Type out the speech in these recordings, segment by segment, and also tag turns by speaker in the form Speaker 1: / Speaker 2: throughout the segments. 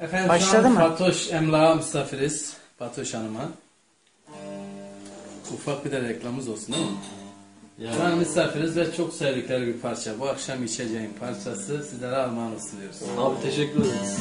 Speaker 1: Efendim
Speaker 2: Başladı mı?
Speaker 1: Fatoş Emlak'a misafiriz. Fatoş Hanım'a. Ufak bir de reklamımız olsun değil mi? Şu an misafiriz ve çok sevdikleri bir parça. Bu akşam içeceğim parçası sizlere armağan olsun diyoruz.
Speaker 3: Abi teşekkür ederiz.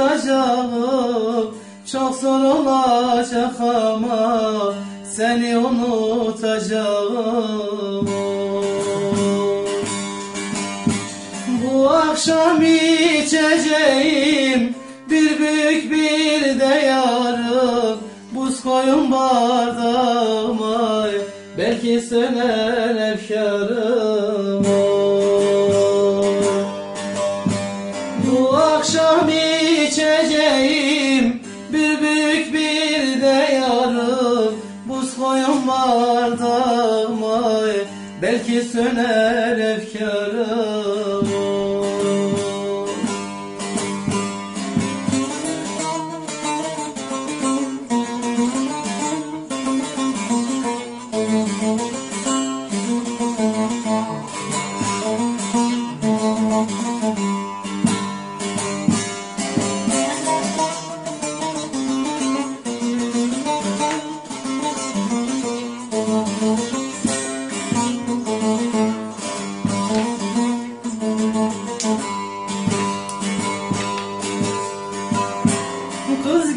Speaker 4: Unutacağım Çok zor olacak ama seni unutacağım. Bu akşam içeceğim bir büyük bir de yarım. Buz koyun bardağıma belki söner Bu akşam içeceğim bir büyük bir de yarım. Buz koyun bardağıma belki söner efkarım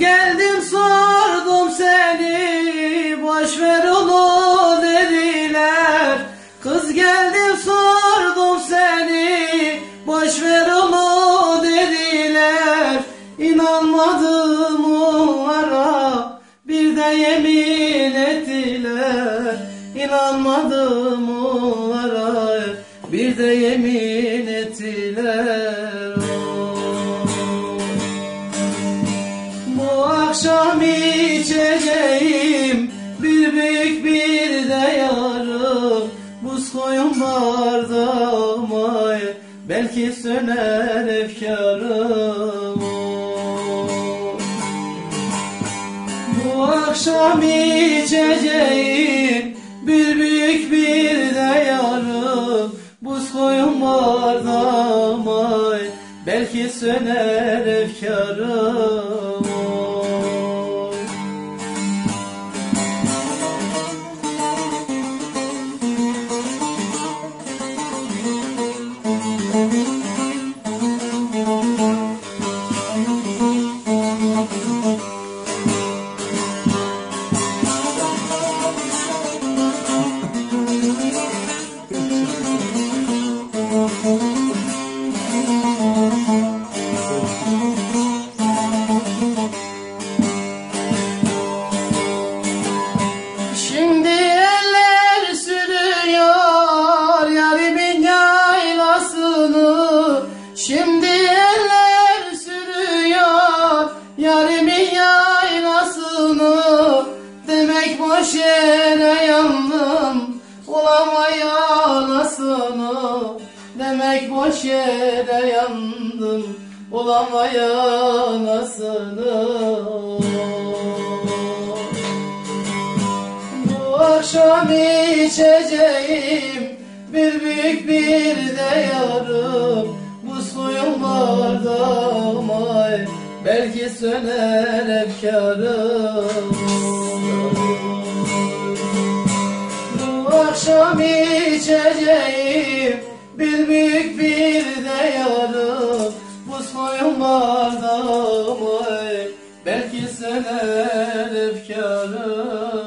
Speaker 4: geldim sordum seni boş ver onu dediler. Kız geldim sordum seni boş ver onu dediler. İnanmadım onlara bir de yemin ettiler. İnanmadım onlara akşam içeceğim bir büyük bir de yarım. Buz koyun bardağıma belki söner efkarım. Bu akşam içeceğim bir büyük bir de yarım. Buz koyun bardağıma belki söner efkarım boş yere yandım ulamay anasını Demek boş yere yandım ulamay anasını bu akşam içeceğim bir büyük bir de yarım. Bu suyun bardağıma belki söner efkarım akşam içeceğim. Bir büyük bir de yarım. Bu suyun bardağıma belki söner efkarım